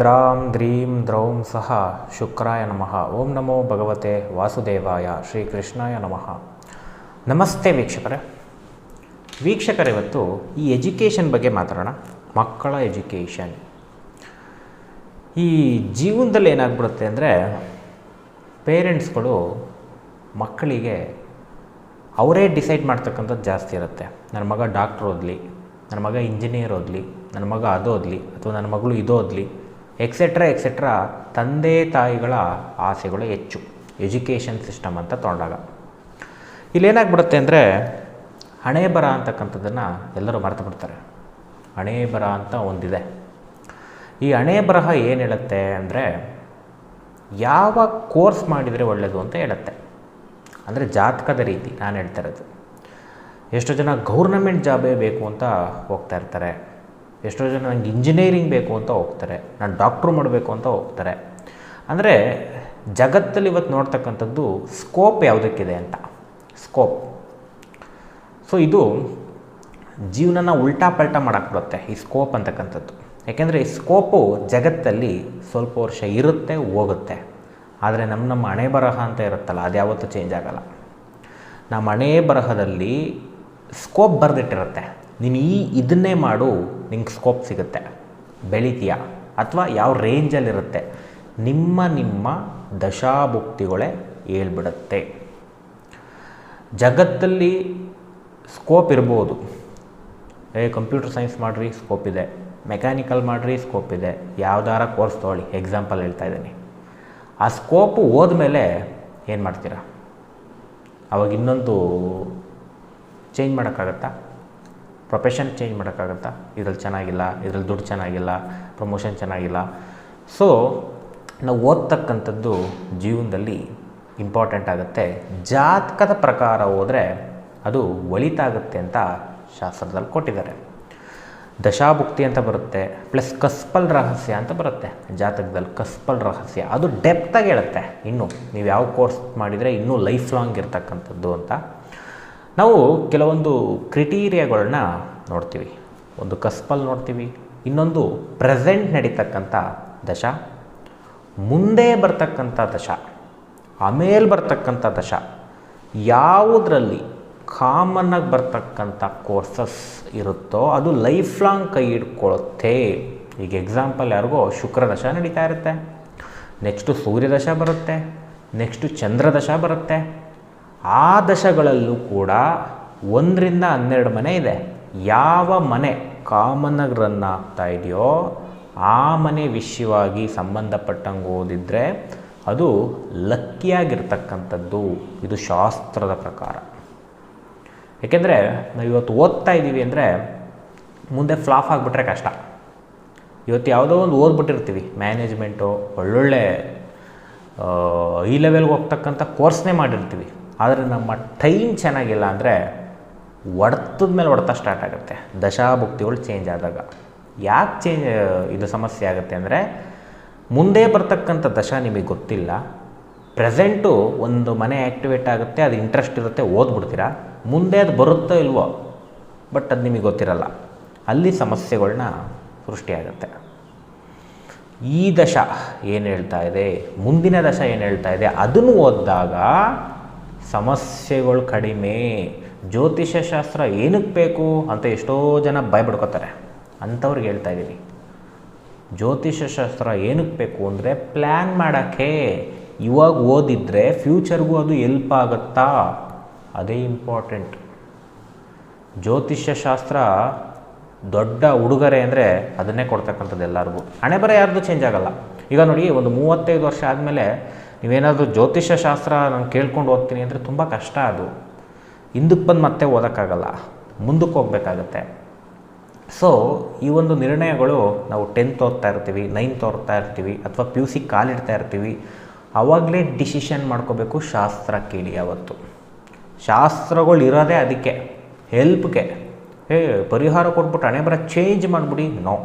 ದ್ರಾಂ ದ್ರೀಂ ದ್ರೌಂ ಸಹ ಶುಕ್ರಾಯ ನಮಃ. ಓಂ ನಮೋ ಭಗವತೆ ವಾಸುದೇವಾಯ ಶ್ರೀಕೃಷ್ಣಾಯ ನಮಃ. ನಮಸ್ತೆ ವೀಕ್ಷಕರೇ. ವೀಕ್ಷಕರ, ಇವತ್ತು ಈ ಎಜುಕೇಷನ್ ಬಗ್ಗೆ ಮಾತಾಡೋಣ. ಮಕ್ಕಳ ಎಜುಕೇಷನ್. ಈ ಜೀವನದಲ್ಲಿ ಏನಾಗ್ಬಿಡುತ್ತೆ ಅಂದರೆ ಪೇರೆಂಟ್ಸ್ಗಳು ಮಕ್ಕಳಿಗೆ ಅವರೇ ಡಿಸೈಡ್ ಮಾಡ್ತಕ್ಕಂಥದ್ದು ಜಾಸ್ತಿ ಇರುತ್ತೆ. ನನ್ನ ಮಗ ಡಾಕ್ಟ್ರ್ ಓದಲಿ, ನನ್ನ ಮಗ ಇಂಜಿನಿಯರ್ ಓದಲಿ, ನನ್ನ ಮಗ ಅದು ಓದಲಿ ಅಥವಾ ನನ್ನ ಮಗಳು ಇದು ಓದಲಿ ಎಕ್ಸೆಟ್ರಾ ಎಕ್ಸೆಟ್ರಾ ತಂದೆ ತಾಯಿಗಳ ಆಸೆಗಳು ಹೆಚ್ಚು. ಎಜುಕೇಷನ್ ಸಿಸ್ಟಮ್ ಅಂತ ತೊಗೊಂಡಾಗ. ಇಲ್ಲೇನಾಗ್ಬಿಡುತ್ತೆ ಅಂದರೆ ಹಣೆ ಬರ ಅಂತಕ್ಕಂಥದ್ದನ್ನು ಎಲ್ಲರೂ ಮರೆತು ಬಿಡ್ತಾರೆ. ಹಣೆ ಬರ ಅಂತ ಒಂದಿದೆ. ಈ ಹಣೆ ಬರಹ ಏನು ಹೇಳುತ್ತೆ ಅಂದರೆ ಯಾವ ಕೋರ್ಸ್ ಮಾಡಿದರೆ ಒಳ್ಳೆಯದು ಅಂತ ಹೇಳುತ್ತೆ. ಅಂದರೆ ಜಾತಕದ ರೀತಿ ನಾನು ಹೇಳ್ತಾ ಇರೋದು. ಎಷ್ಟೋ ಜನ ಗೌರ್ನಮೆಂಟ್ ಜಾಬೇ ಬೇಕು ಅಂತ ಹೋಗ್ತಾ ಇರ್ತಾರೆ. ಎಷ್ಟೋ ಜನ ನಂಗೆ ಇಂಜಿನಿಯರಿಂಗ್ ಬೇಕು ಅಂತ ಹೋಗ್ತಾರೆ, ನಾನು ಡಾಕ್ಟ್ರು ಮಾಡಬೇಕು ಅಂತ ಹೋಗ್ತಾರೆ. ಅಂದರೆ ಜಗತ್ತಲ್ಲಿ ಇವತ್ತು ನೋಡ್ತಕ್ಕಂಥದ್ದು ಸ್ಕೋಪ್ ಯಾವುದಕ್ಕಿದೆ ಅಂತ? ಸ್ಕೋಪ್. ಸೊ ಇದು ಜೀವನನ ಉಲ್ಟಾ ಪಲ್ಟಾ ಬರುತ್ತೆ ಈ ಸ್ಕೋಪ್ ಅಂತಕ್ಕಂಥದ್ದು. ಯಾಕೆಂದರೆ ಈ ಸ್ಕೋಪು ಜಗತ್ತಲ್ಲಿ ಸ್ವಲ್ಪ ವರ್ಷ ಇರುತ್ತೆ, ಹೋಗುತ್ತೆ. ಆದರೆ ನಮ್ಮ ನಮ್ಮ ಹಣೆ ಬರಹ ಅಂತ ಇರುತ್ತಲ್ಲ, ಅದು ಯಾವತ್ತೂ ಚೇಂಜ್ ಆಗೋಲ್ಲ. ನಮ್ಮ ಹಣೆ ಬರಹದಲ್ಲಿ ಸ್ಕೋಪ್ ಬರೆದಿಟ್ಟಿರುತ್ತೆ. ನೀನು ಈ ಇದನ್ನೇ ಮಾಡು, ನಿಂಗೆ ಸ್ಕೋಪ್ ಸಿಗುತ್ತೆ. ಬೆಳಿತೀಯ? ಅಥವಾ ಯಾವ ರೇಂಜಲ್ಲಿರುತ್ತೆ ನಿಮ್ಮ ನಿಮ್ಮ ದಶಾಭುಕ್ತಿಗಳೇ ಹೇಳ್ಬಿಡುತ್ತೆ. ಜಗತ್ತಲ್ಲಿ ಸ್ಕೋಪ್ ಇರ್ಬೋದು. ಏ ಕಂಪ್ಯೂಟರ್ ಸೈನ್ಸ್ ಮಾಡಿರಿ ಸ್ಕೋಪ್ ಇದೆ. ಮೆಕ್ಯಾನಿಕಲ್ ಮಾಡಿರಿ ಸ್ಕೋಪ್ ಇದೆ. ಯಾವ್ದಾರ ಕೋರ್ಸ್ ತೊಗೊಳ್ಳಿ. ಎಕ್ಸಾಂಪಲ್ ಹೇಳ್ತಾ ಇದ್ದೀನಿ. ಆ ಸ್ಕೋಪು ಹೋದ್ಮೇಲೆ ಏನು ಮಾಡ್ತೀರಾ? ಅವಾಗ ಇನ್ನೊಂದು ಚೇಂಜ್ ಮಾಡೋಕ್ಕಾಗತ್ತಾ? ಪ್ರೊಫೆಷನ್ ಚೇಂಜ್ ಮಾಡೋಕ್ಕಾಗತ್ತಾ? ಇದ್ರಲ್ಲಿ ಚೆನ್ನಾಗಿಲ್ಲ, ಇದ್ರಲ್ಲಿ ದುಡ್ಡು ಚೆನ್ನಾಗಿಲ್ಲ ಪ್ರಮೋಷನ್ ಚೆನ್ನಾಗಿಲ್ಲ. ಸೊ ನಾವು ಓದ್ತಕ್ಕಂಥದ್ದು ಜೀವನದಲ್ಲಿ ಇಂಪಾರ್ಟೆಂಟ್ ಆಗುತ್ತೆ. ಜಾತಕದ ಪ್ರಕಾರ ಹೋದರೆ ಅದು ಒಳಿತಾಗುತ್ತೆ ಅಂತ ಶಾಸ್ತ್ರದಲ್ಲಿ ಕೊಟ್ಟಿದ್ದಾರೆ. ದಶಾಭುಕ್ತಿ ಅಂತ ಬರುತ್ತೆ ಪ್ಲಸ್ ಕಸ್ಪಲ್ ರಹಸ್ಯ ಅಂತ ಬರುತ್ತೆ. ಜಾತಕದಲ್ಲಿ ಕಸ್ಪಲ್ ರಹಸ್ಯ. ಅದು ಡೆಪ್ತಾಗಿ ಹೇಳುತ್ತೆ. ಇನ್ನು, ನೀವು ಯಾವ ಕೋರ್ಸ್ ಮಾಡಿದರೆ ಇನ್ನೂ ಲೈಫ್ ಲಾಂಗ್ ಇರ್ತಕ್ಕಂಥದ್ದು ಅಂತ ನಾವು ಕೆಲವೊಂದು ಕ್ರಿಟೀರಿಯಾಗಳನ್ನ ನೋಡ್ತೀವಿ. ಒಂದು ಕಸ್ಪಲ್ ನೋಡ್ತೀವಿ. ಇನ್ನೊಂದು ಪ್ರೆಸೆಂಟ್ ನಡೀತಕ್ಕಂಥ ದಶ. ಮುಂದೆ ಬರ್ತಕ್ಕಂಥ ದಶ. ಆಮೇಲೆ ಬರ್ತಕ್ಕಂಥ ದಶ. ಯಾವುದರಲ್ಲಿ ಕಾಮನ್ನಾಗಿ ಬರ್ತಕ್ಕಂಥ ಕೋರ್ಸಸ್ ಇರುತ್ತೋ ಅದು ಲೈಫ್ ಲಾಂಗ್ ಕೈ ಹಿಡ್ಕೊಳುತ್ತೆ. ಈಗ ಎಕ್ಸಾಂಪಲ್ ಯಾರಿಗೋ ಶುಕ್ರದಶ ನಡೀತಾ ಇರುತ್ತೆ. ನೆಕ್ಸ್ಟು ಸೂರ್ಯದಶ ಬರುತ್ತೆ. ನೆಕ್ಸ್ಟು ಚಂದ್ರದಶ ಬರುತ್ತೆ. ಆ ದಶಗಳಲ್ಲೂ ಕೂಡ ಒಂದರಿಂದ ಹನ್ನೆರಡು ಮನೆ ಇದೆ. ಯಾವ ಮನೆ ಕಾಮನ್ನಾಗಿ ರನ್ ಆಗ್ತಾ ಇದೆಯೋ ಆ ಮನೆ ವಿಷಯವಾಗಿ ಸಂಬಂಧಪಟ್ಟಂಗೆ ಓದಿದರೆ ಅದು ಲಕ್ಕಿಯಾಗಿರ್ತಕ್ಕಂಥದ್ದು ಇದು ಶಾಸ್ತ್ರದ ಪ್ರಕಾರ. ಏಕೆಂದರೆ ನಾವು ಇವತ್ತು ಓದ್ತಾ ಇದ್ದೀವಿ ಅಂದರೆ ಮುಂದೆ ಫ್ಲಾಫ್ ಆಗಿಬಿಟ್ರೆ ಕಷ್ಟ. ಇವತ್ತು ಯಾವುದೋ ಒಂದು ಓದ್ಬಿಟ್ಟಿರ್ತೀವಿ. ಮ್ಯಾನೇಜ್ಮೆಂಟು ಒಳ್ಳೊಳ್ಳೆ ಈ ಲೆವೆಲ್ಗೆ ಹೋಗ್ತಕ್ಕಂಥ ಕೋರ್ಸ್ನೇ ಮಾಡಿರ್ತೀವಿ. ಆದರೆ ನಮ್ಮ ಟೈಮ್ ಚೆನ್ನಾಗಿಲ್ಲ ಅಂದರೆ ಹೊಡ್ತದ ಮೇಲೆ ಒಡ್ತಾ ಸ್ಟಾರ್ಟ್ ಆಗುತ್ತೆ. ದಶಾಭುಕ್ತಿಗಳು ಚೇಂಜ್ ಆದಾಗ. ಯಾಕೆ ಚೇಂಜ್ ಇದು ಸಮಸ್ಯೆ ಆಗುತ್ತೆ ಅಂದರೆ ಮುಂದೆ ಬರ್ತಕ್ಕಂಥ ದಶ ನಿಮಗೆ ಗೊತ್ತಿಲ್ಲ. ಪ್ರೆಸೆಂಟು ಒಂದು ಮನೆ ಆ್ಯಕ್ಟಿವೇಟ್ ಆಗುತ್ತೆ, ಅದು ಇಂಟ್ರೆಸ್ಟ್ ಇರುತ್ತೆ, ಓದ್ಬಿಡ್ತೀರಾ? ಮುಂದೆ ಅದು ಬರುತ್ತೋ ಇಲ್ವೋ ಬಟ್ ಅದು ನಿಮಗೆ ಗೊತ್ತಿರಲ್ಲ. ಅಲ್ಲಿ ಸಮಸ್ಯೆಗಳನ್ನ ಸೃಷ್ಟಿಯಾಗುತ್ತೆ ಈ ದಶ ಏನು ಹೇಳ್ತಾ ಇದೆ? ಮುಂದಿನ ದಶ ಏನು ಹೇಳ್ತಾ ಇದೆ? ಅದನ್ನು ಓದಿದಾಗ ಸಮಸ್ಯೆಗಳು ಕಡಿಮೆ. ಜ್ಯೋತಿಷ್ಯ ಶಾಸ್ತ್ರ ಏನಕ್ಕೆ ಬೇಕು ಅಂತ ಎಷ್ಟೋ ಜನ ಭಯ ಬಿಡ್ಕೋತಾರೆ ಅಂಥವ್ರಿಗೆ ಹೇಳ್ತಾ ಇದ್ದೀನಿ ಜ್ಯೋತಿಷ್ಯ ಶಾಸ್ತ್ರ ಏನಕ್ಕೆ ಬೇಕು ಅಂದರೆ ಪ್ಲ್ಯಾನ್ ಮಾಡೋಕ್ಕೆ. ಇವಾಗ ಓದಿದರೆ ಫ್ಯೂಚರ್ಗೂ ಅದು ಎಲ್ಪ್ ಆಗುತ್ತಾ? ಅದೇ ಇಂಪಾರ್ಟೆಂಟ್. ಜ್ಯೋತಿಷ್ಯ ಶಾಸ್ತ್ರ ದೊಡ್ಡ ಉಡುಗೊರೆ ಅಂದರೆ ಅದನ್ನೇ ಕೊಡ್ತಕ್ಕಂಥದ್ದು ಎಲ್ಲರಿಗೂ. ಹಣೆ ಬರ ಯಾರ್ದು ಚೇಂಜ್ ಆಗಲ್ಲ. ಈಗ ನೋಡಿ, ಒಂದು ಮೂವತ್ತೈದು ವರ್ಷ ಆದಮೇಲೆ ನೀವೇನಾದರೂ ಜ್ಯೋತಿಷ್ಯ ಶಾಸ್ತ್ರ ನಾನು ಕೇಳ್ಕೊಂಡು ಓದ್ತೀನಿ ಅಂದರೆ ತುಂಬ ಕಷ್ಟ ಅದು. ಹಿಂದಕ್ಕೆ ಬಂದು ಮತ್ತೆ ಓದೋಕ್ಕಾಗಲ್ಲ. ಮುಂದಕ್ಕೆ ಹೋಗ್ಬೇಕಾಗತ್ತೆ. ಸೊ ಈ ಒಂದು ನಿರ್ಣಯಗಳು ನಾವು ಟೆಂತ್ ಓದ್ತಾ ಇರ್ತೀವಿ ನೈನ್ತ್ ಓದ್ತಾ ಇರ್ತೀವಿ, ಅಥವಾ ಪಿ ಯು ಸಿ ಕಾಲಿಡ್ತಾ ಇರ್ತೀವಿ. ಆವಾಗಲೇ ಡಿಸಿಷನ್ ಮಾಡ್ಕೋಬೇಕು ಶಾಸ್ತ್ರ ಕೇಳಿ ಯಾವತ್ತು. ಶಾಸ್ತ್ರಗಳು ಇರೋದೇ ಅದಕ್ಕೆ ಹೆಲ್ಪ್ಗೆ ಹೇ, ಪರಿಹಾರ ಕೊಟ್ಬಿಟ್ಟು ಹಣೆ ಬರ ಚೇಂಜ್ ಮಾಡಿಬಿಡಿ ನೋ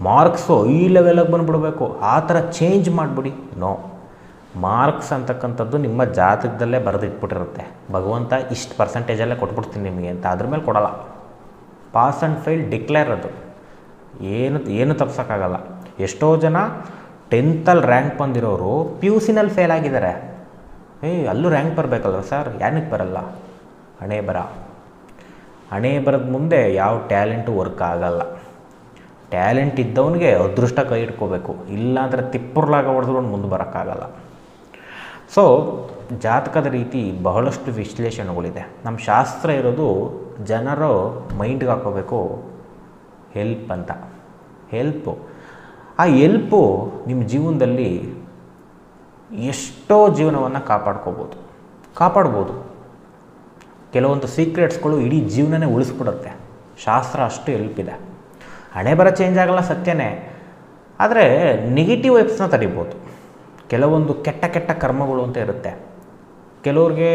ಮಾರ್ಕ್ಸು ಈ ಲೆವೆಲಾಗಿ ಬಂದುಬಿಡ್ಬೇಕು, ಆ ಥರ ಚೇಂಜ್ ಮಾಡಿಬಿಡಿ ನೋ ಮಾರ್ಕ್ಸ್ ಅಂತಕ್ಕಂಥದ್ದು ನಿಮ್ಮ ಜಾತಕದಲ್ಲೇ ಬರೆದಿಟ್ಬಿಟ್ಟಿರುತ್ತೆ. ಭಗವಂತ ಇಷ್ಟು ಪರ್ಸೆಂಟೇಜಲ್ಲೇ ಕೊಟ್ಬಿಡ್ತೀನಿ ನಿಮಗೆ ಅಂತ ಅದ್ರ ಮೇಲೆ ಕೊಡಲ್ಲ. ಪಾಸ್ ಆ್ಯಂಡ್ ಫೇಲ್ ಡಿಕ್ಲೇರ್ ಅದು. ಏನು ಏನು ತಪ್ಸೋಕ್ಕಾಗಲ್ಲ. ಎಷ್ಟೋ ಜನ ಟೆಂತಲ್ಲಿ ರ್ಯಾಂಕ್ ಬಂದಿರೋರು ಪಿ ಯು ಸಿನಲ್ಲಿ ಫೇಲ್ ಆಗಿದ್ದಾರೆ. ಏಯ್ ಅಲ್ಲೂ ರ್ಯಾಂಕ್ ಬರಬೇಕಲ್ವ ಸರ್ ಏನಕ್ಕೆ ಬರಲ್ಲ? ಹಣೆ ಬರ. ಹಣೆ ಬರದ ಮುಂದೆ ಯಾವ ಟ್ಯಾಲೆಂಟು ವರ್ಕ್ ಆಗಲ್ಲ. ಟ್ಯಾಲೆಂಟ್ ಇದ್ದವನಿಗೆ ಅದೃಷ್ಟ ಕೈ ಇಟ್ಕೋಬೇಕು ಇಲ್ಲಾಂದರೆ ತಿಪ್ಪುರ್ಲಾಗ ಹೊಡೆದ್ಕೊಂಡು ಮುಂದೆ ಬರೋಕ್ಕಾಗಲ್ಲ. ಸೊ ಜಾತಕದ ರೀತಿ ಬಹಳಷ್ಟು ವಿಶ್ಲೇಷಣೆಗಳಿದೆ. ನಮ್ಮ ಶಾಸ್ತ್ರ ಇರೋದು ಜನರು ಮೈಂಡ್ಗೆ ಹಾಕೋಬೇಕು ಹೆಲ್ಪ್ ಅಂತ. ಹೆಲ್ಪು ಆ ಎಲ್ಪು ನಿಮ್ಮ ಜೀವನದಲ್ಲಿ ಎಷ್ಟೋ ಜೀವನವನ್ನು ಕಾಪಾಡ್ಕೋಬೋದು. ಕಾಪಾಡ್ಬೋದು. ಕೆಲವೊಂದು ಸೀಕ್ರೆಟ್ಸ್ಗಳು ಇಡೀ ಜೀವನನೇ ಉಳಿಸ್ಬಿಡುತ್ತೆ. ಶಾಸ್ತ್ರ ಅಷ್ಟು ಇದೆ. ಹಣೆ ಬರ ಚೇಂಜ್ ಆಗಲ್ಲ ಸತ್ಯನೇ. ಆದರೆ ನೆಗೆಟಿವ್ ವೈಬ್ಸ್ನ ತಡಿಬೋದು. ಕೆಲವೊಂದು ಕೆಟ್ಟ ಕೆಟ್ಟ ಕರ್ಮಗಳು ಅಂತ ಇರುತ್ತೆ. ಕೆಲವ್ರಿಗೆ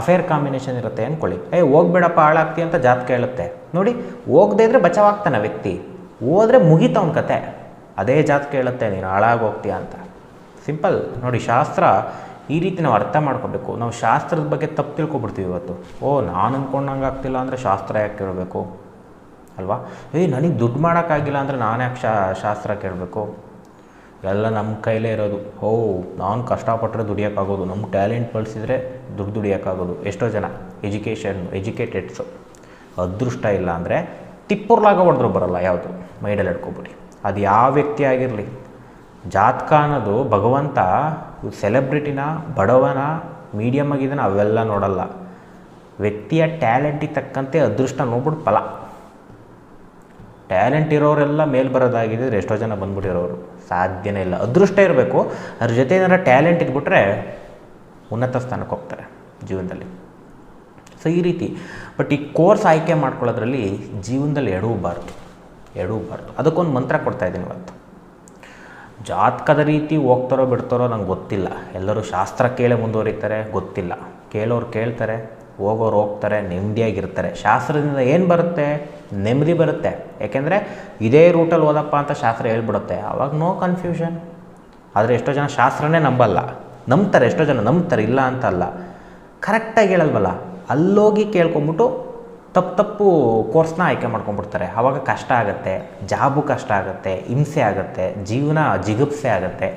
ಅಫೇರ್ ಕಾಂಬಿನೇಷನ್ ಇರುತ್ತೆ ಅಂದ್ಕೊಳ್ಳಿ ಏ, ಹೋಗ್ಬೇಡಪ್ಪ, ಹಾಳಾಗ್ತಿ ಅಂತ ಜಾತಕ ಹೇಳುತ್ತೆ ನೋಡಿ, ಹೋಗದೇ ಇದ್ರೆ ಬಚಾವಾಗ್ತಾನೆ ವ್ಯಕ್ತಿ. ಹೋದರೆ ಮುಗೀತವನ ಕತೆ. ಅದೇ ಜಾತಕ ಹೇಳುತ್ತೆ ನೀನು ಹಾಳಾಗೋಗ್ತೀಯ ಅಂತ. ಸಿಂಪಲ್ ನೋಡಿ, ಶಾಸ್ತ್ರ ಈ ರೀತಿ ನಾವು ಅರ್ಥ ಮಾಡ್ಕೋಬೇಕು. ನಾವು ಶಾಸ್ತ್ರದ ಬಗ್ಗೆ ತಪ್ಪು ತಿಳ್ಕೊಬಿಡ್ತೀವಿ ಇವತ್ತು. ಓ, ನಾನು ಅಂದ್ಕೊಂಡಂಗೆ ಆಗ್ತಿಲ್ಲ ಅಂದರೆ ಶಾಸ್ತ್ರ ಯಾಕೆ ಕೇಳಬೇಕು? ಅಲ್ವಾ? ಏಯ್ ನನಗೆ ದುಡ್ಡು ಮಾಡೋಕ್ಕಾಗಿಲ್ಲ ಅಂದರೆ ನಾನು ಯಾಕೆ ಶಾಸ್ತ್ರ ಕೇಳಬೇಕು? ಎಲ್ಲ ನಮ್ಮ ಕೈಲೇ ಇರೋದು. ಓ ನಾನು ಕಷ್ಟಪಟ್ಟರೆ ದುಡಿಯೋಕ್ಕಾಗೋದು. ನಮ್ಮ ಟ್ಯಾಲೆಂಟ್ ಬಳಸಿದರೆ ದುಡ್ಡು ದುಡಿಯೋಕ್ಕಾಗೋದು. ಎಷ್ಟೋ ಜನ ಎಜುಕೇಷನ್, ಎಜುಕೇಟೆಡ್ಸು ಅದೃಷ್ಟ ಇಲ್ಲ ಅಂದರೆ ತಿಪ್ಪುರ್ಲಾಗ ಹೊಡೆದ್ರು ಬರಲ್ಲ ಯಾವುದು. ಮೈಡಲ್ಲಿ ಹಿಡ್ಕೊಬಿಡಿ. ಅದು ಯಾವ ವ್ಯಕ್ತಿ ಆಗಿರಲಿ. ಜಾತಕ ಅನ್ನೋದು ಭಗವಂತ ಸೆಲೆಬ್ರಿಟಿನ, ಬಡವನ ಮೀಡಿಯಮ್ ಆಗಿದ್ದಾನೆ ಅವೆಲ್ಲ ನೋಡಲ್ಲ. ವ್ಯಕ್ತಿಯ ಟ್ಯಾಲೆಂಟಿಗೆ ತಕ್ಕಂತೆ ಅದೃಷ್ಟ ನೋಡ್ಬಿಟ್ಟು ಫಲ. ಟ್ಯಾಲೆಂಟ್ ಇರೋರೆಲ್ಲ ಮೇಲೆ ಬರೋದಾಗಿದ್ದರೆ ಎಷ್ಟೋ ಜನ ಬಂದ್ಬಿಟ್ಟಿರೋರು. ಸಾಧ್ಯನೇ ಇಲ್ಲ. ಅದೃಷ್ಟ ಇರಬೇಕು, ಅದ್ರ ಜೊತೆ ಏನಾರ ಟ್ಯಾಲೆಂಟ್ ಇದ್ಬಿಟ್ರೆ ಉನ್ನತ ಸ್ಥಾನಕ್ಕೆ ಹೋಗ್ತಾರೆ ಜೀವನದಲ್ಲಿ. ಸೊ ಈ ರೀತಿ. ಬಟ್ ಈ ಕೋರ್ಸ್ ಆಯ್ಕೆ ಮಾಡ್ಕೊಳ್ಳೋದ್ರಲ್ಲಿ ಜೀವನದಲ್ಲಿ ಎಡವಬಾರ್ದು ಎಡವಬಾರ್ದು ಅದಕ್ಕೊಂದು ಮಂತ್ರ ಕೊಡ್ತಾ ಇದ್ದೀನಿ ಇವತ್ತು. ಜಾತಕದ ರೀತಿ ಹೋಗ್ತಾರೋ ಬಿಡ್ತಾರೋ ನಂಗೆ ಗೊತ್ತಿಲ್ಲ. ಎಲ್ಲರೂ ಶಾಸ್ತ್ರ ಕೇಳೇ ಮುಂದುವರಿತಾರೆ, ಗೊತ್ತಿಲ್ಲ. ಕೇಳೋರು ಕೇಳ್ತಾರೆ, ಹೋಗೋರು ಹೋಗ್ತಾರೆ, ನೆಮ್ಮದಿಯಾಗಿರ್ತಾರೆ. ಶಾಸ್ತ್ರದಿಂದ ಏನು ಬರುತ್ತೆ? ನೆಮ್ಮದಿ ಬರುತ್ತೆ. ಯಾಕೆಂದರೆ ಇದೇ ರೂಟಲ್ಲಿ ಓದಪ್ಪ ಅಂತ ಶಾಸ್ತ್ರ ಹೇಳ್ಬಿಡುತ್ತೆ. ಆವಾಗ ನೋ ಕನ್ಫ್ಯೂಷನ್ ಆದರೆ ಎಷ್ಟೋ ಜನ ಶಾಸ್ತ್ರನೇ ನಂಬಲ್ಲ. ನಂಬ್ತಾರೆ, ಎಷ್ಟೋ ಜನ ನಂಬ್ತಾರೆ, ಇಲ್ಲ ಅಂತಲ್ಲ. ಕರೆಕ್ಟಾಗಿ ಹೇಳಲ್ವಲ್ಲ? ಅಲ್ಲೋಗಿ ಕೇಳ್ಕೊಂಬಿಟ್ಟು ತಪ್ಪು ತಪ್ಪು ಕೋರ್ಸ್ನ ಆಯ್ಕೆ ಮಾಡ್ಕೊಂಡ್ಬಿಡ್ತಾರೆ. ಆವಾಗ ಕಷ್ಟ ಆಗುತ್ತೆ ಜಾಬು ಕಷ್ಟ ಆಗುತ್ತೆ, ಹಿಂಸೆ ಆಗುತ್ತೆ, ಜೀವನ ಜಿಗುಪ್ಸೆ ಆಗುತ್ತೆ.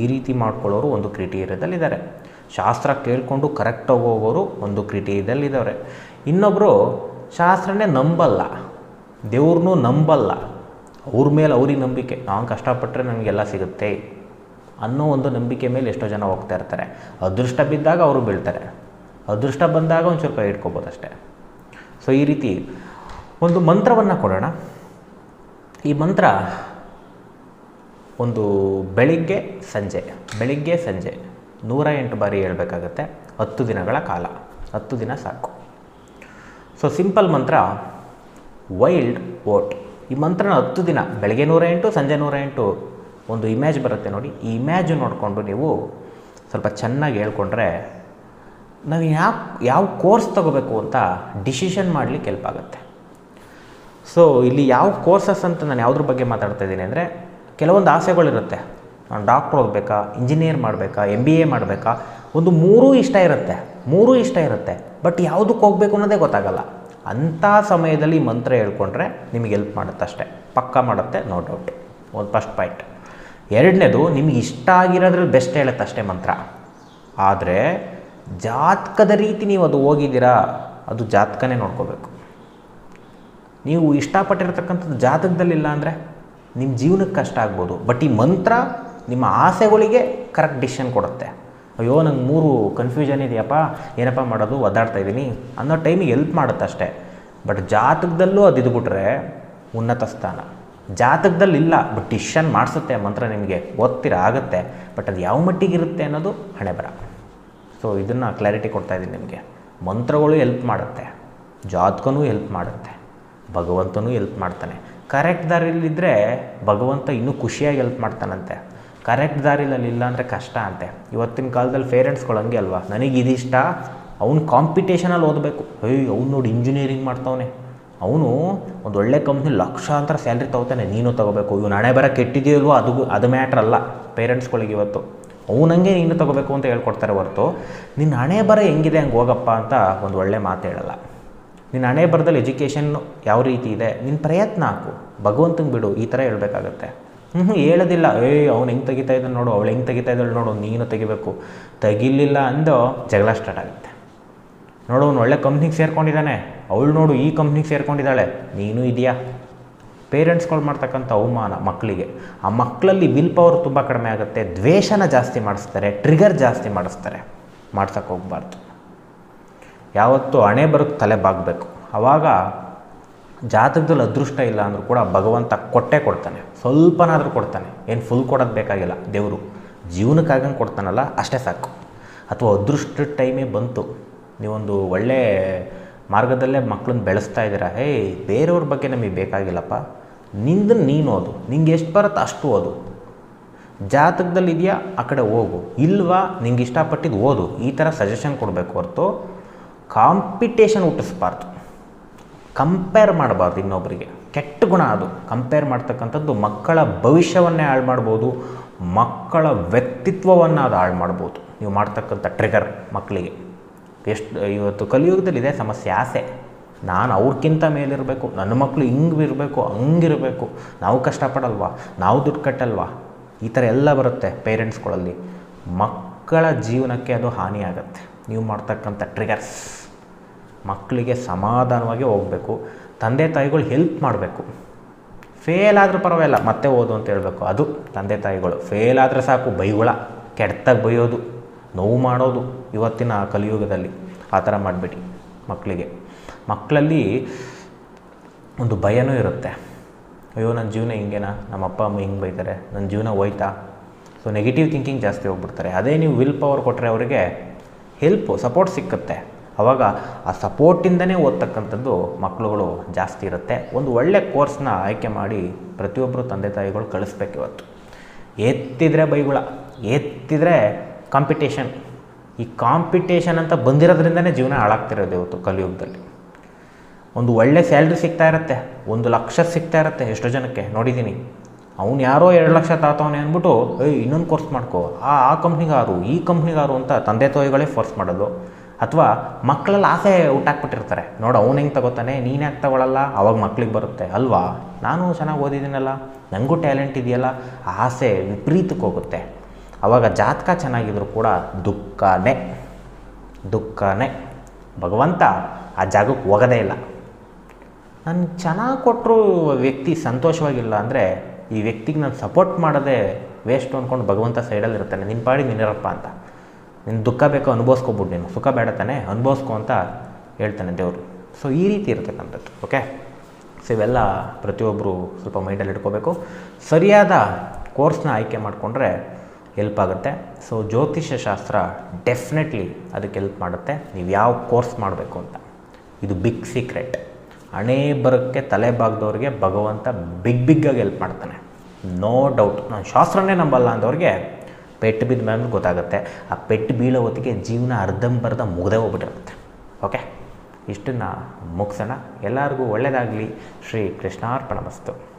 ಈ ರೀತಿ ಮಾಡ್ಕೊಳ್ಳೋರು ಒಂದು ಕ್ರಿಟೀರಿಯದಲ್ಲಿದ್ದಾರೆ ಶಾಸ್ತ್ರ ಕೇಳಿಕೊಂಡು ಕರೆಕ್ಟಾಗಿ ಹೋಗೋರು ಒಂದು ಕ್ರಿಟೀರಿಯದಲ್ಲಿದ್ದಾರೆ ಇನ್ನೊಬ್ಬರು ಶಾಸ್ತ್ರನೇ ನಂಬಲ್ಲ. ದೇವ್ರನ್ನೂ ನಂಬಲ್ಲ. ಅವ್ರ ಮೇಲೆ ಅವ್ರಿಗೆ ನಂಬಿಕೆ. ನಾನು ಕಷ್ಟಪಟ್ಟರೆ ನನಗೆಲ್ಲ ಸಿಗುತ್ತೆ ಅನ್ನೋ ಒಂದು ನಂಬಿಕೆ ಮೇಲೆ ಎಷ್ಟೋ ಜನ ಹೋಗ್ತಾ ಇರ್ತಾರೆ. ಅದೃಷ್ಟ ಬಿದ್ದಾಗ ಅವರು ಬೀಳ್ತಾರೆ. ಅದೃಷ್ಟ ಬಂದಾಗ ಒಂದು ಸ್ವಲ್ಪ ಇಟ್ಕೋಬೋದು ಅಷ್ಟೇ. ಸೊ ಈ ರೀತಿ ಒಂದು ಮಂತ್ರವನ್ನು ಕೊಡೋಣ. ಈ ಮಂತ್ರ ಒಂದು ಬೆಳಿಗ್ಗೆ ಸಂಜೆ ಬೆಳಿಗ್ಗೆ ಸಂಜೆ ನೂರ ಎಂಟು ಬಾರಿ ಹೇಳ್ಬೇಕಾಗತ್ತೆ. ಹತ್ತು ದಿನಗಳ ಕಾಲ. ಹತ್ತು ದಿನ ಸಾಕು. ಸೊ ಸಿಂಪಲ್ ಮಂತ್ರ ವೈಲ್ಡ್ ಓಟ್ ಈ ಮಂತ್ರನ ಹತ್ತು ದಿನ, ಬೆಳಗ್ಗೆ ನೂರ ಎಂಟು, ಸಂಜೆ ನೂರ ಎಂಟು ಒಂದು ಇಮೇಜ್ ಬರುತ್ತೆ ನೋಡಿ. ಈ ಇಮೇಜ್ ನೋಡಿಕೊಂಡು ನೀವು ಸ್ವಲ್ಪ ಚೆನ್ನಾಗಿ ಹೇಳ್ಕೊಂಡ್ರೆ ನಾವು ಯಾವ ಯಾವ ಕೋರ್ಸ್ ತಗೋಬೇಕು ಅಂತ ಡಿಸಿಷನ್ ಮಾಡಲಿಕ್ಕೆ ಹೆಲ್ಪ್ ಆಗುತ್ತೆ. ಸೊ ಇಲ್ಲಿ ಯಾವ ಕೋರ್ಸಸ್ ಅಂತ ನಾನು ಯಾವುದ್ರ ಬಗ್ಗೆ ಮಾತಾಡ್ತಾ ಇದ್ದೀನಿ ಅಂದರೆ, ಕೆಲವೊಂದು ಆಸೆಗಳಿರುತ್ತೆ. ನಾನು ಡಾಕ್ಟ್ರ್ ಓದಬೇಕಾ ಇಂಜಿನಿಯರ್ ಮಾಡಬೇಕಾ ಎಂ ಬಿ ಎ ಮಾಡಬೇಕಾ ಒಂದು ಮೂರೂ ಇಷ್ಟ ಇರುತ್ತೆ, ಮೂರೂ ಇಷ್ಟ ಇರುತ್ತೆ. ಬಟ್ ಯಾವುದಕ್ಕೆ ಹೋಗಬೇಕು ಅನ್ನೋದೇ ಗೊತ್ತಾಗಲ್ಲ. ಅಂಥ ಸಮಯದಲ್ಲಿ ಮಂತ್ರ ಹೇಳ್ಕೊಂಡ್ರೆ ನಿಮಗೆ ಹೆಲ್ಪ್ ಮಾಡುತ್ತೆ ಅಷ್ಟೇ. ಪಕ್ಕ ಮಾಡುತ್ತೆ ನೋ ಡೌಟ್ ಒಂದು ಫಸ್ಟ್ ಪಾಯಿಂಟ್ ಎರಡನೇದು, ನಿಮಗೆ ಇಷ್ಟ ಆಗಿರೋದ್ರಲ್ಲಿ ಬೆಸ್ಟ್ ಹೇಳುತ್ತೆ ಅಷ್ಟೇ ಮಂತ್ರ. ಆದರೆ, ಜಾತಕದ ರೀತಿ ನೀವು ಅದು ಹೋಗಿದ್ದೀರಾ, ಅದು ಜಾತಕನೇ ನೋಡ್ಕೋಬೇಕು. ನೀವು ಇಷ್ಟಪಟ್ಟಿರ್ತಕ್ಕಂಥದ್ದು ಜಾತಕದಲ್ಲಿಲ್ಲ ಅಂದರೆ ನಿಮ್ಮ ಜೀವನಕ್ಕೆ ಕಷ್ಟ ಆಗ್ಬೋದು. ಬಟ್ ಈ ಮಂತ್ರ ನಿಮ್ಮ ಆಸೆಗಳಿಗೆ ಕರೆಕ್ಟ್ ಡಿಸಿಷನ್ ಕೊಡುತ್ತೆ. ಅಯ್ಯೋ, ನಂಗೆ ಮೂರು ಕನ್ಫ್ಯೂಷನ್ ಇದೆಯಪ್ಪ, ಏನಪ್ಪ ಮಾಡೋದು, ಒದ್ದಾಡ್ತಾ ಇದ್ದೀನಿ ಅನ್ನೋ ಟೈಮಿಗೆ ಹೆಲ್ಪ್ ಮಾಡುತ್ತೆ ಅಷ್ಟೇ. ಬಟ್ ಜಾತಕದಲ್ಲೂ ಅದು ಇದ್ಬಿಟ್ರೆ ಉನ್ನತ ಸ್ಥಾನ. ಜಾತಕದಲ್ಲಿ ಇಲ್ಲ ಬಟ್ ಡಿಶನ್ ಮಾಡಿಸುತ್ತೆ ಮಂತ್ರ ನಿಮಗೆ, ಓದ್ತಿರ, ಆಗುತ್ತೆ ಬಟ್ ಅದು ಯಾವ ಮಟ್ಟಿಗೆ ಇರುತ್ತೆ ಅನ್ನೋದು ಹಣೆ ಬರ. ಸೊ ಇದನ್ನು ಕ್ಲಾರಿಟಿ ಕೊಡ್ತಾ ಇದ್ದೀನಿ ನಿಮಗೆ. ಮಂತ್ರಗಳು ಹೆಲ್ಪ್ ಮಾಡುತ್ತೆ, ಜಾತಕನೂ ಹೆಲ್ಪ್ ಮಾಡುತ್ತೆ, ಭಗವಂತನೂ ಹೆಲ್ಪ್ ಮಾಡ್ತಾನೆ. ಕರೆಕ್ಟ್ ದಾರಿಲಿದ್ದರೆ ಭಗವಂತ ಇನ್ನೂ ಖುಷಿಯಾಗಿ ಹೆಲ್ಪ್ ಮಾಡ್ತಾನಂತೆ. ಕರೆಕ್ಟ್ ದಾರಿಲಲ್ಲಿ ಇಲ್ಲ ಅಂದರೆ ಕಷ್ಟ ಅಂತೆ. ಇವತ್ತಿನ ಕಾಲದಲ್ಲಿ ಪೇರೆಂಟ್ಸ್ಗಳು ಹಂಗೆ ಅಲ್ವಾ? ನನಗೆ ಇದಿಷ್ಟ, ಅವ್ನು ಕಾಂಪಿಟೇಷನಲ್ಲಿ ಓದಬೇಕು. ಅಯ್ಯೋ ಅವ್ನು ನೋಡಿ ಇಂಜಿನಿಯರಿಂಗ್ ಮಾಡ್ತಾವನೆ. ಅವನು ಒಂದು ಒಳ್ಳೆ ಕಂಪ್ನಿ ಲಕ್ಷಾಂತರ ಸ್ಯಾಲ್ರಿ ತೊಗೋತಾನೆ, ನೀನು ತೊಗೋಬೇಕು. ಇವ್ನು ಹಣೆ ಬರ ಕೆಟ್ಟಿದೆಯಲ್ವೋ ಅದು ಅದು ಮ್ಯಾಟ್ರ್ ಅಲ್ಲ ಪೇರೆಂಟ್ಸ್ಗಳಿಗೆ ಇವತ್ತು. ಅವನಂಗೆ ನೀನು ತೊಗೋಬೇಕು ಅಂತ ಹೇಳ್ಕೊಡ್ತಾರೆ ಹೊರತು ನಿನ್ನ ಹಣೆ ಬರ ಹೆಂಗಿದೆ, ಹಂಗೆ ಹೋಗಪ್ಪ ಅಂತ ಒಂದು ಒಳ್ಳೆ ಮಾತು ಹೇಳಲ್ಲ. ನಿನ್ನ ಹಣೆ ಬರದಲ್ಲಿ ಎಜುಕೇಷನ್ ಯಾವ ರೀತಿ ಇದೆ? ನಿನ್ನ ಪ್ರಯತ್ನ ಹಾಕು. ಭಗವಂತಂಗೆ ಬಿಡು, ಈ ಥರ ಹೇಳಬೇಕಾಗತ್ತೆ. ಹ್ಞೂ ಹೇಳೋದಿಲ್ಲ. ಏಯ್, ಅವ್ನು ಹೆಂಗೆ ತೆಗಿತಾ ಇದ್ದಾನೆ ನೋಡು, ಅವಳು ಹೆಂಗೆ ತೆಗಿತಾ ಇದ್ದಾಳೆ ನೋಡು, ನೀನು ತೆಗಿಬೇಕು. ತೆಗಿಲಿಲ್ಲ ಅಂದು ಜಗಳ ಸ್ಟಾರ್ಟ್ ಆಗುತ್ತೆ. ನೋಡು, ಅವ್ನು ಒಳ್ಳೆ ಕಂಪ್ನಿಗೆ ಸೇರ್ಕೊಂಡಿದ್ದಾನೆ. ಅವಳು ನೋಡು, ಈ ಕಂಪ್ನಿಗೆ ಸೇರ್ಕೊಂಡಿದ್ದಾಳೆ. ನೀನು ಇದೆಯಾ? ಪೇರೆಂಟ್ಸ್ಗಳು ಮಾಡ್ತಕ್ಕಂಥ ಅವಮಾನ ಮಕ್ಕಳಿಗೆ ಆ ಮಕ್ಕಳಲ್ಲಿ ವಿಲ್ ಪವರ್ ತುಂಬ ಕಡಿಮೆ ಆಗುತ್ತೆ. ದ್ವೇಷನ ಜಾಸ್ತಿ ಮಾಡಿಸ್ತಾರೆ ಟ್ರಿಗರ್ ಜಾಸ್ತಿ ಮಾಡಿಸ್ತಾರೆ. ಮಾಡ್ಸೋಕ್ಕೆ ಹೋಗ್ಬಾರ್ದು. ಯಾವತ್ತೂ ಹಣೆ ಬರೋಕ್ಕೆ ತಲೆ ಬಾಗಬೇಕು. ಆವಾಗ ಜಾತಕದಲ್ಲಿ ಅದೃಷ್ಟ ಇಲ್ಲ ಅಂದರೂ ಕೂಡ ಭಗವಂತ ಕೊಟ್ಟೆ ಕೊಡ್ತಾನೆ. ಸ್ವಲ್ಪನಾದರೂ ಕೊಡ್ತಾನೆ. ಏನು ಫುಲ್ ಕೊಡೋದು ಬೇಕಾಗಿಲ್ಲ. ದೇವರು ಜೀವನಕ್ಕಾಗಂಗೆ ಕೊಡ್ತಾನಲ್ಲ, ಅಷ್ಟೇ ಸಾಕು. ಅಥವಾ ಅದೃಷ್ಟ ಟೈಮೇ ಬಂತು. ನೀವೊಂದು ಒಳ್ಳೆ ಮಾರ್ಗದಲ್ಲೇ ಮಕ್ಕಳನ್ನ ಬೆಳೆಸ್ತಾ ಇದ್ದೀರಾ? ಏಯ್, ಬೇರೆಯವ್ರ ಬಗ್ಗೆ ನಮಗೆ ಬೇಕಾಗಿಲ್ಲಪ್ಪ. ನಿಂದ ನೀನು ಓದು ನಿಂಗೆ ಎಷ್ಟು ಬರುತ್ತೆ ಅಷ್ಟು ಓದು. ಜಾತಕದಲ್ಲಿ ಇದೆಯಾ? ಆ ಕಡೆ ಹೋಗು. ಇಲ್ವಾ? ನಿಂಗೆ ಇಷ್ಟಪಟ್ಟಿದ್ದು ಓದು. ಈ ಥರ ಸಜೆಷನ್ ಕೊಡಬೇಕು ಹೊರತು ಕಾಂಪಿಟೇಷನ್ ಹುಟ್ಟಿಸ್ಬಾರ್ದು. ಕಂಪೇರ್ ಮಾಡಬಾರ್ದು ಇನ್ನೊಬ್ಬರಿಗೆ ಕೆಟ್ಟ ಗುಣ ಅದು. ಕಂಪೇರ್ ಮಾಡ್ತಕ್ಕಂಥದ್ದು ಮಕ್ಕಳ ಭವಿಷ್ಯವನ್ನೇ ಹಾಳು ಮಾಡ್ಬೋದು, ಮಕ್ಕಳ ವ್ಯಕ್ತಿತ್ವವನ್ನು ಅದು ಹಾಳು ಮಾಡ್ಬೋದು. ನೀವು ಮಾಡ್ತಕ್ಕಂಥ ಟ್ರಿಗರ್ ಮಕ್ಕಳಿಗೆ ಎಷ್ಟು, ಇವತ್ತು ಕಲಿಯುಗದಲ್ಲಿ ಇದೆ ಸಮಸ್ಯೆ, ಆಸೆ. ನಾನು ಅವ್ರಿಗಿಂತ ಮೇಲಿರಬೇಕು, ನನ್ನ ಮಕ್ಕಳು ಹಿಂಗಿರಬೇಕು ಹಂಗಿರಬೇಕು. ನಾವು ಕಷ್ಟಪಡಲ್ವಾ? ನಾವು ದುಡ್ಡು ಕಟ್ಟಲ್ವಾ? ಈ ಥರ ಎಲ್ಲ ಬರುತ್ತೆ ಪೇರೆಂಟ್ಸ್ಗಳಲ್ಲಿ. ಮಕ್ಕಳ ಜೀವನಕ್ಕೆ ಅದು ಹಾನಿಯಾಗತ್ತೆ. ನೀವು ಮಾಡ್ತಕ್ಕಂಥ ಟ್ರಿಗರ್ಸ್ ಮಕ್ಕಳಿಗೆ ಸಮಾಧಾನವಾಗಿ ಹೋಗಬೇಕು. ತಂದೆ ತಾಯಿಗಳು ಹೆಲ್ಪ್ ಮಾಡಬೇಕು. ಫೇಲ್ ಆದರೂ ಪರವಾಗಿಲ್ಲ, ಮತ್ತೆ ಓದು ಅಂತ ಹೇಳಬೇಕು. ಅದು ತಂದೆ ತಾಯಿಗಳು. ಫೇಲ್ ಆದರೆ ಸಾಕು, ಬೈಗುಳ. ಕೆಡ್ತಾಗ ಬೈಯೋದು, ನೋವು ಮಾಡೋದು ಇವತ್ತಿನ ಕಲಿಯುಗದಲ್ಲಿ. ಆ ಥರ ಮಾಡಿಬಿಡಿ ಮಕ್ಕಳಿಗೆ. ಮಕ್ಕಳಲ್ಲಿ ಒಂದು ಭಯನೂ ಇರುತ್ತೆ. ಅಯ್ಯೋ ನನ್ನ ಜೀವನ ಹಿಂಗೇನಾ? ನಮ್ಮ ಅಪ್ಪ, ಅಮ್ಮ ಹಿಂಗೆ ಬೈತಾರೆ. ನನ್ನ ಜೀವನ ಹೋಯ್ತಾ? ಸೊ ನೆಗೆಟಿವ್ ಥಿಂಕಿಂಗ್ ಜಾಸ್ತಿ ಹೋಗ್ಬಿಡ್ತಾರೆ. ಅದೇ ನೀವು ವಿಲ್ ಪವರ್ ಕೊಟ್ಟರೆ ಅವರಿಗೆ ಹೆಲ್ಪು ಸಪೋರ್ಟ್ ಸಿಕ್ಕುತ್ತೆ. ಆವಾಗ ಆ ಸಪೋರ್ಟಿಂದನೇ ಓದ್ತಕ್ಕಂಥದ್ದು ಮಕ್ಕಳುಗಳು ಜಾಸ್ತಿ ಇರುತ್ತೆ. ಒಂದು ಒಳ್ಳೆ ಕೋರ್ಸ್ನ ಆಯ್ಕೆ ಮಾಡಿ ಪ್ರತಿಯೊಬ್ಬರು ತಂದೆ ತಾಯಿಗಳು ಕಳಿಸ್ಬೇಕು ಇವತ್ತು. ಎತ್ತಿದ್ರೆ ಬೈಗುಳ, ಎತ್ತಿದ್ರೆ ಕಾಂಪಿಟೇಷನ್ ಈ ಕಾಂಪಿಟೇಷನ್ ಅಂತ ಬಂದಿರೋದ್ರಿಂದನೇ ಜೀವನ ಹಾಳಾಗ್ತಿರೋದು ಇವತ್ತು ಕಲಿಯುಗದಲ್ಲಿ. ಒಂದು ಒಳ್ಳೆ ಸ್ಯಾಲ್ರಿ ಸಿಗ್ತಾ ಇರುತ್ತೆ, ಒಂದು ಲಕ್ಷ ಸಿಗ್ತಾ ಇರುತ್ತೆ ಎಷ್ಟೋ ಜನಕ್ಕೆ. ನೋಡಿದ್ದೀನಿ. ಅವ್ನು ಯಾರೋ ಎರಡು ಲಕ್ಷ ತಾತವನೇ ಅಂದ್ಬಿಟ್ಟು, ಏಯ್, ಇನ್ನೊಂದು ಕೋರ್ಸ್ ಮಾಡ್ಕೋ. ಆ ಆ ಕಂಪ್ನಿಗಾರು ಈ ಕಂಪ್ನಿಗಾರು ಅಂತ ತಂದೆ ತಾಯಿಗಳೇ ಫೋರ್ಸ್ ಮಾಡೋದು. ಅಥವಾ ಮಕ್ಕಳಲ್ಲಿ ಆಸೆ ಹುಟ್ಟಾಕ್ಬಿಟ್ಟಿರ್ತಾರೆ. ನೋಡು, ಅವ್ನು ಹೆಂಗೆ ತಗೋತಾನೆ, ನೀನು ಯಾಕೆ ತಗೊಳ್ಳಲ್ಲ ಅವಾಗ ಮಕ್ಳಿಗೆ ಬರುತ್ತೆ. ಅಲ್ವಾ? ನಾನು ಚೆನ್ನಾಗಿ ಓದಿದ್ದೀನಲ್ಲ ನನಗೂ ಟ್ಯಾಲೆಂಟ್ ಇದೆಯಲ್ಲ ಆಸೆ ವಿಪರೀತಕ್ಕೆ ಹೋಗುತ್ತೆ. ಆವಾಗ ಜಾತಕ ಚೆನ್ನಾಗಿದ್ರು ಕೂಡ ದುಃಖನೇ. ದುಃಖನೇ. ಭಗವಂತ ಆ ಜಾಗಕ್ಕೆ ಹೋಗೋದೇ ಇಲ್ಲ. ನಾನು ಚೆನ್ನಾಗಿ ಕೊಟ್ಟರು ವ್ಯಕ್ತಿ ಸಂತೋಷವಾಗಿಲ್ಲ ಅಂದರೆ ಈ ವ್ಯಕ್ತಿಗೆ ನಾನು ಸಪೋರ್ಟ್ ಮಾಡೋದೇ ವೇಸ್ಟ್ ಅಂದ್ಕೊಂಡು ಭಗವಂತ ಸೈಡಲ್ಲಿರ್ತಾನೆ ನಿನ್ನ ಪಾಡಿ ನಿನ್ನಿರಪ್ಪ ಅಂತ. ನಿನ್ನ ದುಃಖ ಬೇಕೋ ಅನುಭವಿಸ್ಕೊಬಿಡು ನೀನು. ಸುಖ ಬೇಡ ತಾನೆ, ಅನುಭವಿಸ್ಕೊ ಅಂತ ಹೇಳ್ತಾನೆ ದೇವರು. ಸೊ ಈ ರೀತಿ ಇರತಕ್ಕಂಥದ್ದು ಓಕೆ ಸೊ ಇವೆಲ್ಲ ಪ್ರತಿಯೊಬ್ಬರು ಸ್ವಲ್ಪ ಮೈಂಡಲ್ಲಿ ಇಟ್ಕೋಬೇಕು. ಸರಿಯಾದ ಕೋರ್ಸ್ನ ಆಯ್ಕೆ ಮಾಡಿಕೊಂಡ್ರೆ ಹೆಲ್ಪ್ ಆಗುತ್ತೆ. ಸೊ ಜ್ಯೋತಿಷ್ಯ ಶಾಸ್ತ್ರ ಡೆಫಿನೆಟ್ಲಿ ಅದಕ್ಕೆ ಹೆಲ್ಪ್ ಮಾಡುತ್ತೆ. ನೀವು ಯಾವ ಕೋರ್ಸ್ ಮಾಡಬೇಕು ಅಂತ. ಇದು ಬಿಗ್ ಸೀಕ್ರೆಟ್ ಹಣೆ ಬರೋಕ್ಕೆ ತಲೆ ಬಾಗ್ದವ್ರಿಗೆ ಭಗವಂತ ಬಿಗ್ ಬಿಗ್ಗಾಗಿ ಹೆಲ್ಪ್ ಮಾಡ್ತಾನೆ. ನೋ ಡೌಟ್ ನಾನು ಶಾಸ್ತ್ರನೇ ನಂಬಲ್ಲ ಅಂದವ್ರಿಗೆ ಪೆಟ್ಟು ಬಿದ್ದ ಮೇಲೆ ಗೊತ್ತಾಗುತ್ತೆ. ಆ ಪೆಟ್ಟು ಬೀಳೋ ಹೊತ್ತಿಗೆ ಜೀವನ ಅರ್ಧಂಬರ್ಧ ಮುಗ್ದೇ ಹೋಗ್ಬಿಟ್ಟಿರುತ್ತೆ. ಓಕೆ ಇಷ್ಟನ್ನು ಮುಗಿಸೋಣ. ಎಲ್ಲರಿಗೂ ಒಳ್ಳೆಯದಾಗಲಿ ಶ್ರೀ ಕೃಷ್ಣಾರ್ಪಣ ಮಸ್ತು.